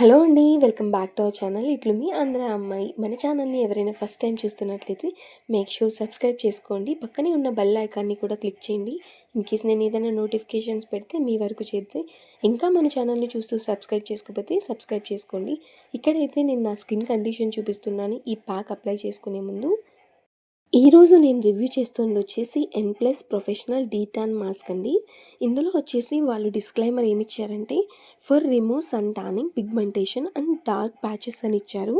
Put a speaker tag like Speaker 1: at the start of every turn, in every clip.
Speaker 1: Hello అండి welcome back to our channel. ఇట్లు మీ ఆంధ్ర అమ్మాయి. మన ఛానల్ని ఎవరైనా ఫస్ట్ టైం చూస్తున్నట్లయితే మేక్ షూర్ సబ్స్క్రైబ్ చేసుకోండి. పక్కనే ఉన్న బెల్ ఐకాన్ని కూడా క్లిక్ చేయండి. ఇన్ కేస్ నేను ఏదైనా నోటిఫికేషన్స్ పెడితే మీ వరకు చేస్తే ఇంకా మన ఛానల్ని చూస్తూ సబ్స్క్రైబ్ చేసుకోకపోతే సబ్స్క్రైబ్ చేసుకోండి. ఇక్కడైతే నేను నా స్కిన్ కండిషన్ చూపిస్తున్నాను. ఈ ప్యాక్ అప్లై చేసుకునే ముందు ఈరోజు నేను రివ్యూ చేస్తుంది వచ్చేసి N plus professional D tan mask అండి. ఇందులో వచ్చేసి వాళ్ళు డిస్క్లైమర్ ఏమి ఇచ్చారంటే for remove sun tanning pigmentation and dark patches అని ఇచ్చారు.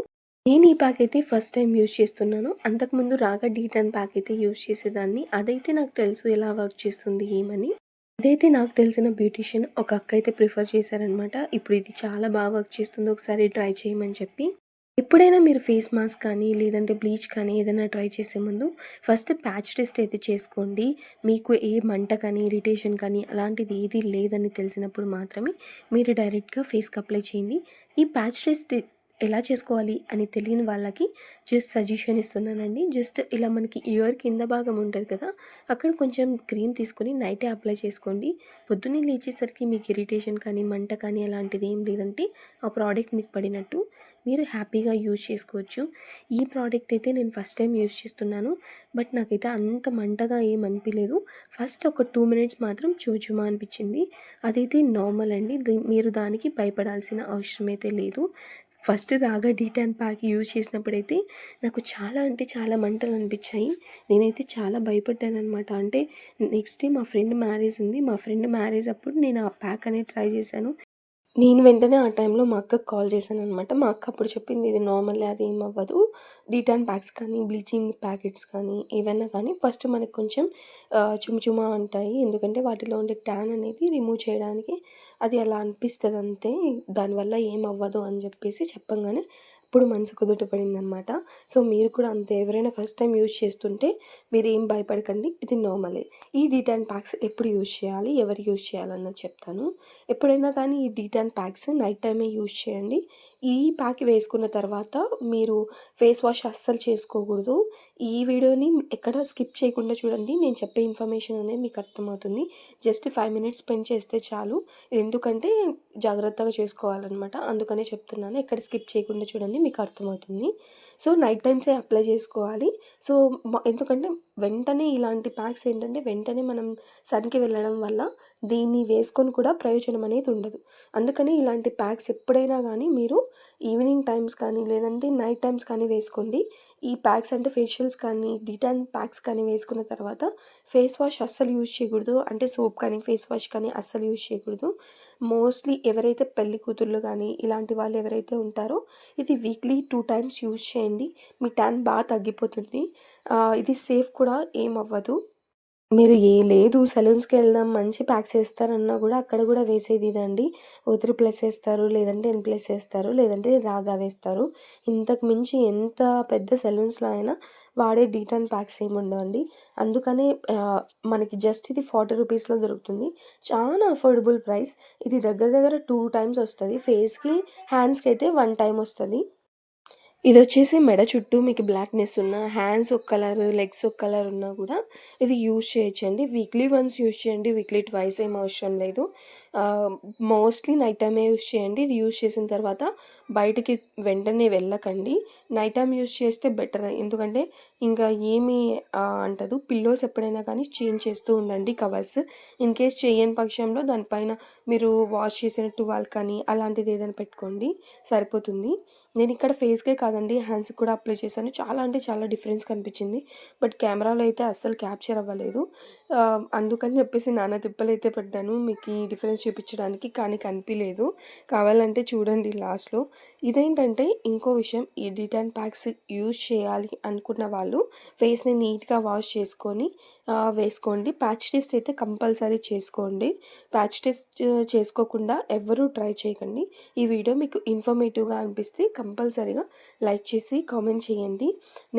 Speaker 1: నేను ఈ ప్యాక్ అయితే ఫస్ట్ టైం యూజ్ చేస్తున్నాను. అంతకుముందు రాగా డీటాన్ ప్యాక్ అయితే యూజ్ చేసేదాన్ని. అదైతే నాకు తెలుసు ఎలా వర్క్ చేస్తుంది ఏమని. అదైతే నాకు తెలిసిన బ్యూటీషియన్ ఒక అక్క అయితే ప్రిఫర్ చేశారనమాట ఇప్పుడు ఇది చాలా బాగా వర్క్ చేస్తుంది ఒకసారి ట్రై చేయమని చెప్పి. ఎప్పుడైనా మీరు ఫేస్ మాస్క్ కానీ లేదంటే బ్లీచ్ కానీ ఏదైనా ట్రై చేసే ముందు ఫస్ట్ ప్యాచ్ టెస్ట్ అయితే చేసుకోండి. మీకు ఏ మంట కానీ ఇరిటేషన్ కానీ అలాంటిది ఏది లేదని తెలిసినప్పుడు మాత్రమే మీరు డైరెక్ట్గా ఫేస్కి అప్లై చేయండి. ఈ ప్యాచ్ టెస్ట్ ఎలా చేసుకోవాలి అని తెలియని వాళ్ళకి జస్ట్ సజెషన్ ఇస్తున్నానండి. జస్ట్ ఇలా మనకి ఇయర్ కింద భాగం ఉంటుంది కదా అక్కడ కొంచెం క్రీమ్ తీసుకొని నైటే అప్లై చేసుకోండి. పొద్దున్నే లేచేసరికి మీకు ఇరిటేషన్ కానీ మంట కానీ అలాంటిది ఏం లేదంటే ఆ ప్రోడక్ట్ మీకు పడినట్టు మీరు హ్యాపీగా యూజ్ చేసుకోవచ్చు. ఈ ప్రోడక్ట్ అయితే నేను ఫస్ట్ టైం యూజ్ చేస్తున్నాను. బట్ నాకైతే అంత మంటగా ఏం అనిపించలేదు ఫస్ట్ ఒక టూ మినిట్స్ మాత్రం చూచుమా అనిపించింది. అదైతే నార్మల్ అండి. మీరు దానికి భయపడాల్సిన అవసరం అయితే లేదు. ఫస్ట్ రాగా డీటాన్ ప్యాక్ యూజ్ చేసినప్పుడైతే నాకు చాలా అంటే చాలా మంటలు అనిపించాయి. నేనైతే చాలా భయపడ్డాను అనమాట అంటే నెక్స్ట్ డే మా ఫ్రెండ్ మ్యారేజ్ ఉంది. మా ఫ్రెండ్ మ్యారేజ్ అప్పుడు నేను ఆ ప్యాక్ అనేది ట్రై చేశాను. నేను వెంటనే ఆ టైంలో మా అక్కకు కాల్ చేశాను అనమాట మా అక్క అప్పుడు చెప్పింది ఇది నార్మల్ అది ఏం అవ్వదు. డీటాన్ ప్యాక్స్ కానీ బ్లీచింగ్ ప్యాకెట్స్ కానీ ఏవైనా కానీ ఫస్ట్ మనకు కొంచెం చుమచుమా ఉంటాయి. ఎందుకంటే వాటిలో ఉండే ట్యాన్ అనేది రిమూవ్ చేయడానికి అది అలా అనిపిస్తుంది అంతే దానివల్ల ఏం అవ్వదు అని చెప్పేసి చెప్పంగానే ఎప్పుడు మనసు కుదుట పడిందనమాట సో మీరు కూడా అంతే. ఎవరైనా ఫస్ట్ టైం యూజ్ చేస్తుంటే మీరు ఏం భయపడకండి. ఇది నార్మలే ఈ డీటాన్ ప్యాక్స్ ఎప్పుడు యూజ్ చేయాలి? ఎవరు యూజ్ చేయాలన్నది చెప్తాను. ఎప్పుడైనా కానీ ఈ డీటాన్ ప్యాక్స్ నైట్ టైమే యూజ్ చేయండి. ఈ ప్యాక్ వేసుకున్న తర్వాత మీరు ఫేస్ వాష్ అస్సలు చేసుకోకూడదు. ఈ వీడియోని ఎక్కడ స్కిప్ చేయకుండా చూడండి. నేను చెప్పే ఇన్ఫర్మేషన్ అనేది మీకు అర్థమవుతుంది. జస్ట్ ఫైవ్ మినిట్స్ స్పెండ్ చేస్తే చాలు. ఎందుకంటే జాగ్రత్తగా చేసుకోవాలన్నమాట. అందుకనే చెప్తున్నాను. ఎక్కడ స్కిప్ చేయకుండా చూడండి మీకు అర్థమవుతుంది. సో నైట్ టైమ్సే అప్లై చేసుకోవాలి. సో ఎందుకంటే వెంటనే ఇలాంటి ప్యాక్స్ ఏంటంటే వెంటనే మనం సన్కి వెళ్ళడం వల్ల దీన్ని వేసుకొని కూడా ప్రయోజనం అనేది ఉండదు. అందుకని ఇలాంటి ప్యాక్స్ ఎప్పుడైనా కానీ మీరు ఈవినింగ్ టైమ్స్ కానీ లేదంటే నైట్ టైమ్స్ కానీ వేసుకోండి. ఈ ప్యాక్స్ అంటే ఫేషియల్స్ కానీ డిటాన్ ప్యాక్స్ కానీ వేసుకున్న తర్వాత ఫేస్ వాష్ అస్సలు యూజ్ చేయకూడదు. అంటే సోప్ కానీ ఫేస్ వాష్ కానీ అస్సలు యూజ్ చేయకూడదు. మోస్ట్లీ ఎవరైతే పెళ్ళి కూతుర్లు కానీ ఇలాంటి వాళ్ళు ఎవరైతే ఉంటారో ఇది వీక్లీ టూ టైమ్స్ యూజ్ చేయండి. మీ ట్యాన్ బాగా తగ్గిపోతుంది. ఇది సేఫ్ కూడా ఏం అవ్వదు. మీరు ఏ లేదు సెలూన్స్కి వెళ్దాం మంచి ప్యాక్స్ వేస్తారన్నా కూడా అక్కడ కూడా వేసేది ఇదండి. ఓ త్రీ ప్లస్ వేస్తారు లేదంటే ఎన్ ప్లస్ వేస్తారు లేదంటే రాగా వేస్తారు. ఇంతకు మించి ఎంత పెద్ద సెలూన్స్లో అయినా వాడే డీటన్ ప్యాక్స్ ఏమి ఉండవండి. అందుకనే మనకి జస్ట్ ఇది ఫార్టీ రూపీస్లో దొరుకుతుంది. చాలా అఫోర్డబుల్ ప్రైస్ ఇది దగ్గర దగ్గర టూ టైమ్స్ వస్తుంది. ఫేస్కి హ్యాండ్స్కి అయితే వన్ టైం వస్తుంది. ఇది వచ్చేసి మెడ చుట్టూ మీకు బ్లాక్నెస్ ఉన్న హ్యాండ్స్ ఒక కలర్ లెగ్స్ ఒక కలర్ ఉన్నా కూడా ఇది యూజ్ చేయొచ్చండి. వీక్లీ వన్స్ యూజ్ చేయండి. వీక్లీ ట్వైస్ ఏం అవసరం లేదు. మోస్ట్లీ నైట్ టైమే యూజ్ చేయండి. ఇది యూస్ చేసిన తర్వాత బయటికి వెంటనే వెళ్ళకండి. నైట్ టైం యూజ్ చేస్తే బెటర్. ఎందుకంటే ఇంకా ఏమి అంటదు. పిల్లోస్ ఎప్పుడైనా కానీ చేంజ్ చేస్తూ ఉండండి కవర్స్. ఇన్ కేస్ చేయని పక్షంలో దానిపైన మీరు వాష్ చేసిన టువాల్ కానీ అలాంటిది ఏదైనా పెట్టుకోండి. సరిపోతుంది. నేను ఇక్కడ ఫేస్కే కాదండి. హ్యాండ్స్కి కూడా అప్లై చేశాను. చాలా అంటే చాలా డిఫరెన్స్ కనిపించింది. బట్ కెమెరాలో అయితే అస్సలు క్యాప్చర్ అవ్వలేదు. అందుకని చెప్పేసి నాన్న తిప్పలు అయితే పడ్డాను. మీకు ఈ డిఫరెన్స్ చూపించడానికి కానీ కనిపించలేదు కావాలంటే చూడండి లాస్ట్లో. ఇదేంటంటే ఇంకో విషయం ఈ డిటాన్ ప్యాక్స్ యూజ్ చేయాలి అనుకున్న వాళ్ళు ఫేస్ని నీట్గా వాష్ చేసుకొని వేసుకోండి. ప్యాచ్ టెస్ట్ అయితే కంపల్సరీ చేసుకోండి. ప్యాచ్ టెస్ట్ చేసుకోకుండా ఎవరూ ట్రై చేయకండి. ఈ వీడియో మీకు ఇన్ఫర్మేటివ్గా అనిపిస్తే కంపల్సరీగా లైక్ చేసి కామెంట్ చేయండి.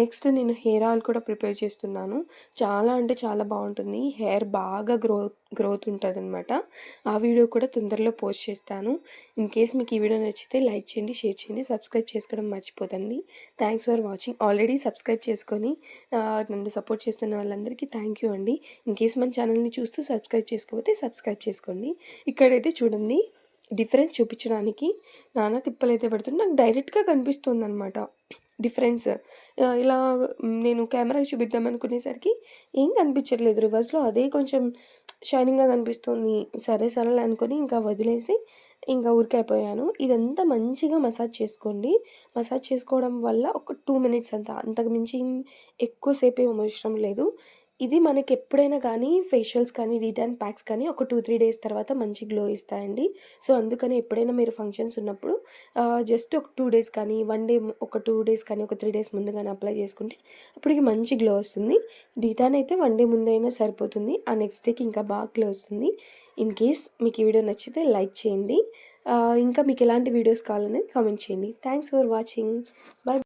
Speaker 1: నెక్స్ట్ నేను హెయిర్ ఆయిల్ కూడా ప్రిపేర్ చేస్తున్నాను. చాలా అంటే చాలా బాగుంటుంది. హెయిర్ బాగా గ్రోత్ గ్రోత్ ఉంటుంది అనమాట ఆ వీడియో కూడా తొందరలో పోస్ట్ చేస్తాను. ఇన్ కేస్ మీకు ఈ వీడియో నచ్చితే లైక్ చేయండి షేర్ చేయండి సబ్స్క్రైబ్ చేసుకోవడం మర్చిపోదండి. Thanks for watching already subscribe చేసుకొని నన్ను సపోర్ట్ చేస్తున్న వాళ్ళందరికీ థ్యాంక్ యూ అండి. ఇన్ కేస్ మన ఛానల్ని చూస్తూ సబ్స్క్రైబ్ చేసుకోకపోతే సబ్స్క్రైబ్ చేసుకోండి. ఇక్కడైతే చూడండి డిఫరెన్స్ చూపించడానికి నానా అయితే పెడుతుంది నాకు డైరెక్ట్గా కనిపిస్తుంది అనమాట డిఫరెన్స్ ఇలా నేను కెమెరా చూపిద్దాం అనుకునేసరికి ఏం కనిపించట్లేదు. రివర్స్లో అదే కొంచెం షైనింగ్గా కనిపిస్తుంది. సరే సరే అనుకొని ఇంకా వదిలేసి ఇంకా ఊరికైపోయాను ఇదంతా మంచిగా మసాజ్ చేసుకోండి. మసాజ్ చేసుకోవడం వల్ల ఒక టూ మినిట్స్ అంత అంతకు మించి ఎక్కువసేపు ఏం అవసరం లేదు. ఇది మనకి ఎప్పుడైనా కానీ ఫేషియల్స్ కానీ రిటర్న్ ప్యాక్స్ కానీ ఒక టూ త్రీ డేస్ తర్వాత మంచి గ్లో ఇస్తాయండి. సో అందుకని ఎప్పుడైనా మీరు ఫంక్షన్స్ ఉన్నప్పుడు జస్ట్ ఒక టూ డేస్ కానీ వన్ డే ఒక టూ డేస్ కానీ ఒక త్రీ డేస్ ముందు కానీ అప్లై చేసుకుంటే అప్పటికి మంచి గ్లో వస్తుంది. డిటాన్ అయితే వన్ డే ముందైనా సరిపోతుంది. ఆ నెక్స్ట్ డేకి ఇంకా బాగా గ్లో వస్తుంది. ఇన్ కేస్ మీకు ఈ వీడియో నచ్చితే లైక్ చేయండి. ఇంకా మీకు ఎలాంటి వీడియోస్ కావాలనేది కామెంట్ చేయండి. Thanks for watching. బాయ్